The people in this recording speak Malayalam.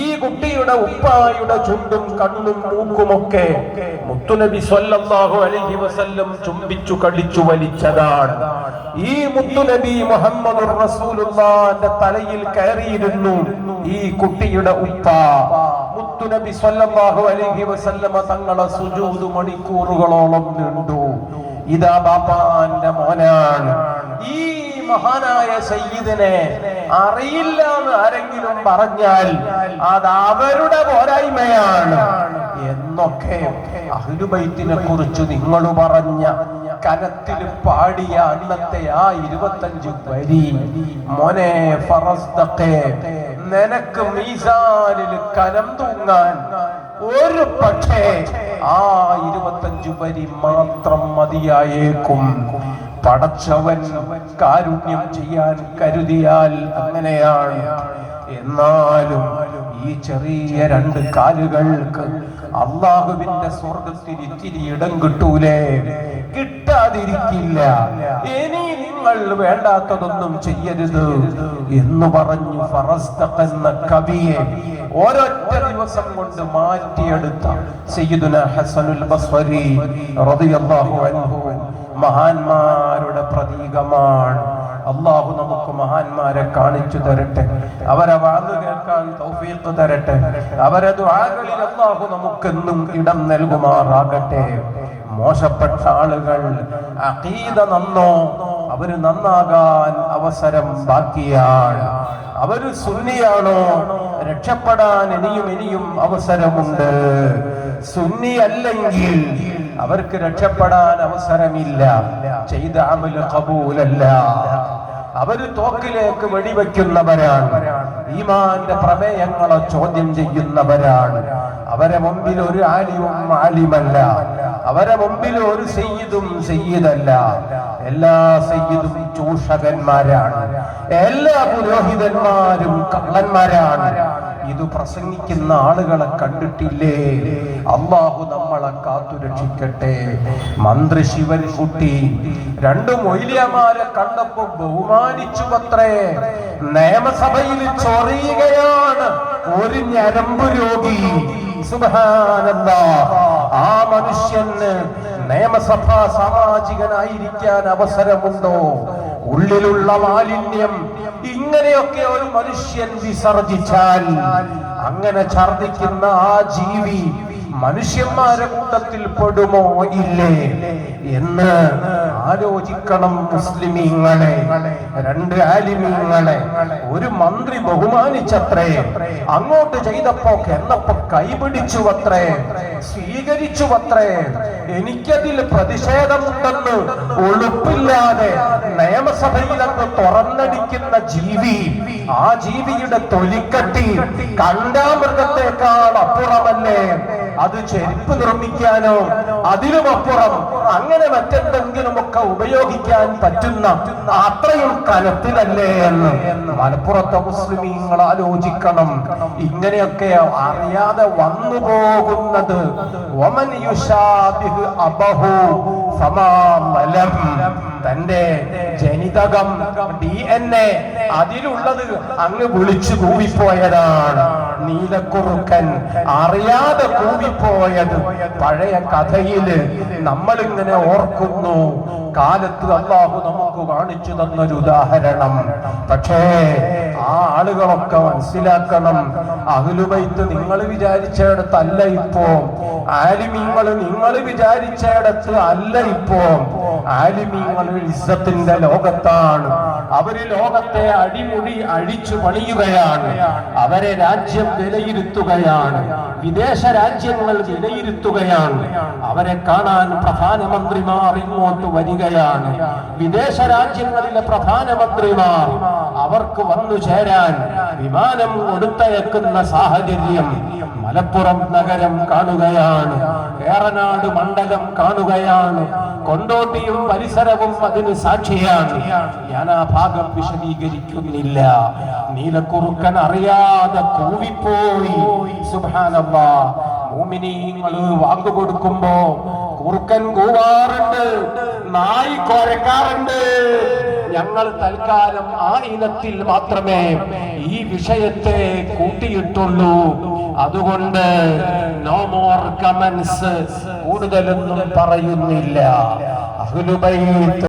ഈ കുട്ടിയുടെ ഉപ്പായുടെ ചുണ്ടും കണ്ണും മൂക്കുമൊക്കെ മുത്തുനബി സ്വല്ലല്ലാഹു അലൈഹി വസല്ലം ചുംബിച്ചു കടിച്ചു വലിച്ചതാണ്. ഈ മുത്തുനബി മുഹമ്മദ് റസൂലുള്ളാന്റെ തലയിൽ കയറിയിരുന്നു ഈ കുട്ടിയുടെ ഉപ്പ. മുത്തുനബി സ്വല്ലല്ലാഹു അലൈഹി വസല്ലമ തങ്ങളെ സുജൂദ് മണിക്കൂറുകളോളം നീണ്ടു. ഇതാ ബാപ്പാന്റെ മോനാണ്. ഈ മഹാനായ സയ്യിദിനെ അറിയില്ല എന്ന് ആരെങ്കിലും പറഞ്ഞാൽ അത് അവരുടെ പോരായ്മയാണ് എന്നൊക്കെ അഹ്ലുബൈത്തിനെ കുറിച്ച് നിങ്ങൾ പറഞ്ഞ കനത്തിൽ പാടിയ അന്നത്തെ ആ ഇരുപത്തഞ്ച് വരി മോനെ ഫറസ്തക്കെ നിനക്ക് മീസാനിൽ കനം തൂങ്ങാൻ ഒരു പക്ഷേ ആ ഇരുപത്തഞ്ചു വരി മാത്രം മതിയായേക്കും. പടച്ചവൻ കാരുണ്യം ചെയ്യാൻ കരുതിയാൽ അങ്ങനെയാണ്. എന്നാലും ഈ ചെറിയ രണ്ട് കാലുകൾക്ക് അള്ളാഹുവിന്റെ സ്വർഗത്തിൽ ഇത്തിരി ഇടം കിട്ടൂലേ? കിട്ടാതിരിക്കില്ല. നിങ്ങൾ വേണ്ടാത്തതൊന്നും ചെയ്യരുത് എന്ന് പറഞ്ഞു ഫറസ്തഖ് എന്ന കവിയെ ഒരൊറ്റ ദിവസം കൊണ്ട് മാറ്റിയെടുത്ത സയ്യിദുന ഹസനുൽ ബസ്വരി റളിയല്ലാഹു അൻഹു. മഹാന്മാരുടെ പ്രതീകമാണ്. അള്ളാഹു നമുക്ക് മഹാന്മാരെ കാണിച്ചു തരട്ടെ. അവരെ വാഴ്ന്നു കേൾക്കാൻ തൗഫീഖ് തരട്ടെ. അവരെ ദുആകളിൽ അള്ളാഹു നമുക്കെന്നും ഇടം നൽകുമാറാകട്ടെ. മോശപ്പെട്ട ആളുകൾ അഖീദ നന്നോ അവർ നന്നാകാൻ അവസരം ബാക്കിയാണ് അവർ സുന്നിയാണോ രക്ഷപ്പെടാൻ ഇനിയും ഇനിയും അവസരമുണ്ട്. സുന്നി അല്ലെങ്കിൽ അവർക്ക് രക്ഷപ്പെടാൻ അവസരമില്ല. ചെയ്ത അമൽ കബൂലല്ല അവർ തോക്കിലേക്ക് വെടിവെക്കുന്നവരാണ്. ഈമാന്റെ പ്രമേയങ്ങളെ ചോദ്യം ചെയ്യുന്നവരാണ്. അവരെ മുമ്പിൽ ഒരു ആലിയും ആലിമല്ല. അവരെ മുമ്പിൽ ഒരു സയ്യിദും സയ്യിദല്ല. എല്ലാ സയ്യിദും ചൂഷകന്മാരാണ്. എല്ലാ പുരോഹിതന്മാരും കള്ളന്മാരാണ്. ഇത് പ്രസംഗിക്കുന്ന ആളുകളെ കണ്ടിട്ടില്ലേ? അള്ളാഹു നമ്മളെ കാത്തു രക്ഷിക്കട്ടെ. മന്ത്രി ശിവൻകുട്ടി രണ്ടു മൊയ്ലിയമാരെ കണ്ടപ്പോ ബഹുമാനിച്ചു അത്രേ നിയമസഭയിൽ ചൊറിയുകയാണ്. ഒരു ഞരമ്പ് രോഗി. സുബാനന്ദ ആ മനുഷ്യന് നിയമസഭാ സാമാജികനായിരിക്കാൻ അവസരമുണ്ടോ? ഉള്ളിലുള്ള മാലിന്യം ഇങ്ങനെയൊക്കെ ഒരു മനുഷ്യൻ വിസർജിച്ചാൽ അങ്ങനെ ഛർദിക്കുന്ന ആ ജീവി മനുഷ്യന്മാരെ കൂട്ടത്തിൽ പെടുമോ? ഇല്ലേ? എന്ന് ആലോചിക്കണം മുസ്ലിമീങ്ങളെ രണ്ട് ആലിമീങ്ങളെ. ഒരു മന്ത്രി ബഹുമാനിച്ചത്രേ അങ്ങോട്ട് ചെയ്തപ്പോ എന്നപ്പോ കൈപിടിച്ചു അത്രേ സ്വീകരിച്ചു അത്രേ എനിക്കതിൽ പ്രതിഷേധമുണ്ടെന്ന് ഒളുപ്പില്ലാതെ നിയമസഭയിൽ അങ്ങ് തുറന്നടിക്കുന്ന ജീവി ആ ജീവിയുടെ തൊലിക്കട്ടി കണ്ടാമൃഗത്തെക്കാൾ അപ്പുറമല്ലേ? അത് ചെരുപ്പ് നിർമ്മിക്കാനോ അതിലും അപ്പുറം അങ്ങനെ മറ്റെന്തെങ്കിലുമൊക്കെ ഉപയോഗിക്കാൻ പറ്റുന്ന അത്രയും കനത്തിലല്ലേ എന്ന് മലപ്പുറത്തെ മുസ്ലിമീങ്ങൾ ആലോചിക്കണം. ഇങ്ങനെയൊക്കെ അറിയാതെ വന്നു പോകുന്നത് തന്റെ ജനിതകം ഡി എൻ എ അതിലുള്ളത് അങ്ങ് വിളിച്ചു കൂവിപ്പോയതാണ്. നീലക്കുറുക്കൻ അറിയാതെ കൂവിപ്പോയത് പഴയ കഥയിൽ നമ്മളിങ്ങനെ ഓർക്കുന്നു. കാലത്ത് അള്ളാഹു നമുക്ക് കാണിച്ചു തന്നൊരു ഉദാഹരണം. പക്ഷേ ആ ആളുകളൊക്കെ മനസ്സിലാക്കണം. അഹ്ലുബൈത്ത് നിങ്ങൾ വിചാരിച്ചിടത്തല്ല ഇപ്പോ. ആലിമീങ്ങൾ നിങ്ങൾ വിചാരിച്ചിടത്ത് അല്ല ഇപ്പോ. ഇസ്സത്തിന്റെ ലോകത്താണ്. അവർ ലോകത്തെ അടിമുടി അഴിച്ചു പണിയുകയാണ്. അവരെ രാജ്യം വിലയിരുത്തുകയാണ്. വിദേശ രാജ്യങ്ങൾ വിലയിരുത്തുകയാണ്. അവരെ കാണാൻ പ്രധാനമന്ത്രിമാർ ഇങ്ങോട്ട് വരികയാണ്. വിദേശ രാജ്യങ്ങളിലെ പ്രധാനമന്ത്രിമാർ അവർക്ക് വന്നു ചേരാൻ വിമാനം കൊടുത്തയക്കുന്ന സാഹചര്യം മലപ്പുറം നഗരം കാണുകയാണ്. ഏറനാട് മണ്ഡലം കാണുകയാണ്. കൊണ്ടോട്ടിയും പരിസരവും അതിന് സാക്ഷിയാണ്. ഞാൻ ആ ഭാഗം വിശദീകരിക്കുന്നില്ല. നീലക്കുറുക്കൻ അറിയാതെ കൂവിപ്പോയി. സുബാനല്ലാ മൂമിനീങ്ങൾ വാങ്ങു കൊടുക്കുമ്പോ കുറുക്കൻ കൂവാറുണ്ട്. നായി കൊരക്കാറുണ്ട്. ഞങ്ങൾ തൽക്കാലം ആ ഇനത്തിൽ മാത്രമേ ഈ വിഷയത്തെ കൂട്ടിയിട്ടുള്ളൂ. അതുകൊണ്ട് നോ മോർ കമന്റ്സ് കൂടുതലൊന്നും പറയുന്നില്ല. അഹ്ലുബൈത്ത്